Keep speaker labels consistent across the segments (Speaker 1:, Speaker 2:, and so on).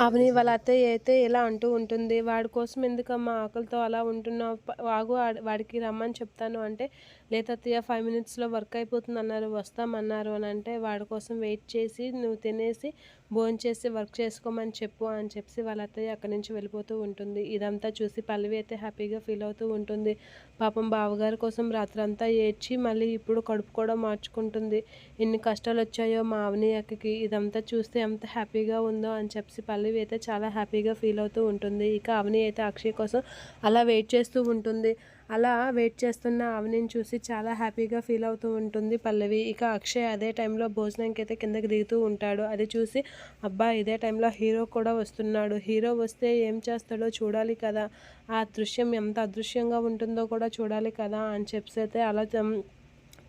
Speaker 1: అవని వాళ్ళ అత్తయ్య అయితే ఇలా అంటూ ఉంటుంది వాడి కోసం ఎందుకమ్మా ఆకలితో అలా ఉంటున్నావు? వాగు వాడికి రమ్మని చెప్తాను అంటే లేతత్తయ్య ఫైవ్ మినిట్స్లో వర్క్ అయిపోతుంది అన్నారు వస్తామన్నారు అని అంటే వాడి కోసం వెయిట్ చేసి నువ్వు తినేసి భోజనం చేసి వర్క్ చేసుకోమని చెప్పు అని చెప్పి వాళ్ళ అత్తయ్య అక్కడి నుంచి వెళ్ళిపోతూ ఉంటుంది. ఇదంతా చూసి పల్లవి అయితే హ్యాపీగా ఫీల్ అవుతూ ఉంటుంది. పాపం బావగారి కోసం రాత్రంతా ఏడ్చి మళ్ళీ ఇప్పుడు కడుపు కూడా మార్చుకుంటుంది. ఎన్ని కష్టాలు వచ్చాయో మా అవని అక్కకి. ఇదంతా చూస్తే ఎంత హ్యాపీగా ఉందో అని చెప్పి పల్లవి అయితే చాలా హ్యాపీగా ఫీల్ అవుతూ ఉంటుంది. ఇక అవని అయితే అక్షయ్ కోసం అలా వెయిట్ చేస్తూ ఉంటుంది. అలా వెయిట్ చేస్తున్న అవనిని చూసి చాలా హ్యాపీగా ఫీల్ అవుతూ ఉంటుంది పల్లవి. ఇక అక్షయ్ అదే టైంలో భోజనంకి అయితే కిందకి దిగుతూ ఉంటాడు. అది చూసి అబ్బా ఇదే టైంలో హీరో కూడా వస్తున్నాడు. హీరో వస్తే ఏం చేస్తాడో చూడాలి కదా. ఆ దృశ్యం ఎంత అదృశ్యంగా ఉంటుందో కూడా చూడాలి కదా అని చెప్పి అయితే అలా జం-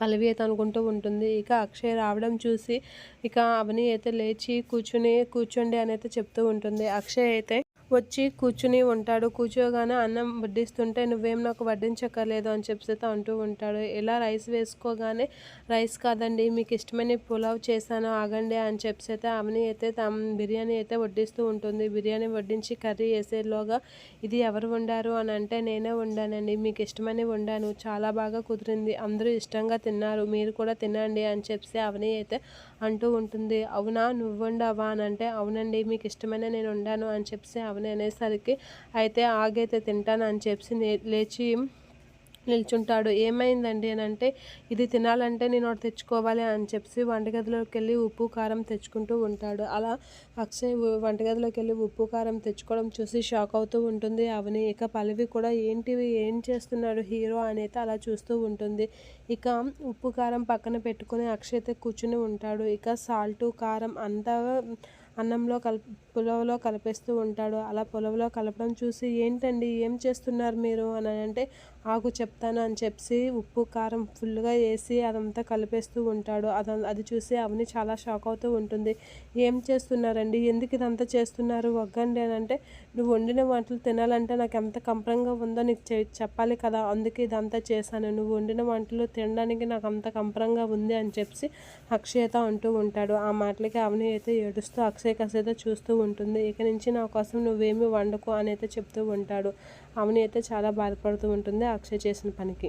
Speaker 1: పల్లవి అయితే అనుకుంటూ ఉంటుంది. ఇక అక్షయ్ రావడం చూసి ఇక అవని అయితే లేచి కూర్చుని కూర్చోండి అని అయితే చెప్తూ ఉంటుంది. అక్షయ్ అయితే వచ్చి కూర్చుని ఉంటాడు. కూర్చోగానే అన్నం వడ్డిస్తుంటే నువ్వేం నాకు వడ్డించక్కర్లేదు అని చెప్పి అంటూ ఉంటాడు. ఇలా రైస్ వేసుకోగానే రైస్ కాదండి మీకు ఇష్టమైన పులావ్ చేశాను ఆగండి అని చెప్పి అయితే అవని అయితే తమ బిర్యానీ అయితే వడ్డిస్తూ ఉంటుంది. బిర్యానీ వడ్డించి కర్రీ వేసేలోగా ఇది ఎవరు వండారు? అని అంటే నేనే వండానండి మీకు ఇష్టమని వండాను చాలా బాగా కుదిరింది అందరూ ఇష్టంగా తిన్నారు మీరు కూడా తినండి అని చెప్పి అవని అయితే అంటూ ఉంటుంది. అవునా నువ్వు వండావా? అని అంటే అవునండి మీకు ఇష్టమైన నేను వండాను అని చెప్పి అవని అనేసరికి అయితే ఆగైతే తింటాను అని చెప్పి నే- లేచి నిల్చుంటాడు. ఏమైందండి అని అంటే ఇది తినాలంటే నేను ఒకటి తెచ్చుకోవాలి అని చెప్పి వంటగదిలోకి వెళ్ళి ఉప్పు కారం తెచ్చుకుంటూ ఉంటాడు. అలా అక్షయ్ వంటగదిలోకి వెళ్ళి ఉప్పు కారం తెచ్చుకోవడం చూసి షాక్ అవుతూ ఉంటుంది. అవని ఇక పల్లవి కూడా ఏంటివి? ఏం చేస్తున్నాడు హీరో? అనేది అలా చూస్తూ ఉంటుంది. ఇక ఉప్పు కారం పక్కన పెట్టుకుని అక్షయ్ అయితే కూర్చుని ఉంటాడు. ఇక సాల్టు కారం అంతా అన్నంలో కల్ పులవలో కలిపేస్తూ ఉంటాడు. అలా పులవలో కలపడం చూసి ఏంటండి? ఏం చేస్తున్నారు మీరు? అని అంటే ఆకు చెప్తాను అని చెప్పి ఉప్పు కారం ఫుల్గా వేసి అదంతా కలిపేస్తూ ఉంటాడు. అద అది చూసి అవని చాలా షాక్ అవుతూ ఉంటుంది. ఏం చేస్తున్నారండి? ఎందుకు ఇదంతా చేస్తున్నారు? వగ్గండి అని అంటే నువ్వు వండిన వంటలు తినాలంటే నాకు ఎంత కంపరంగా ఉందో నీకు చె- చెప్పాలి కదా. అందుకే ఇదంతా చేశాను. నువ్వు వండిన వంటలు తినడానికి నాకు అంత కంపరంగా ఉంది అని చెప్పి అక్షయత అంటూ ఉంటాడు. ఆ మాటలకి అవని అయితే ఏడుస్తూ అక్షయ కసైతే చూస్తూ ఉంటుంది. ఇక నుంచి నా కోసం నువ్వేమి వండకు అని అయితే చెప్తూ ఉంటాడు. అవని అయితే చాలా బాధపడుతూ ఉంటుంది. అక్షయ్ చేసిన పనికి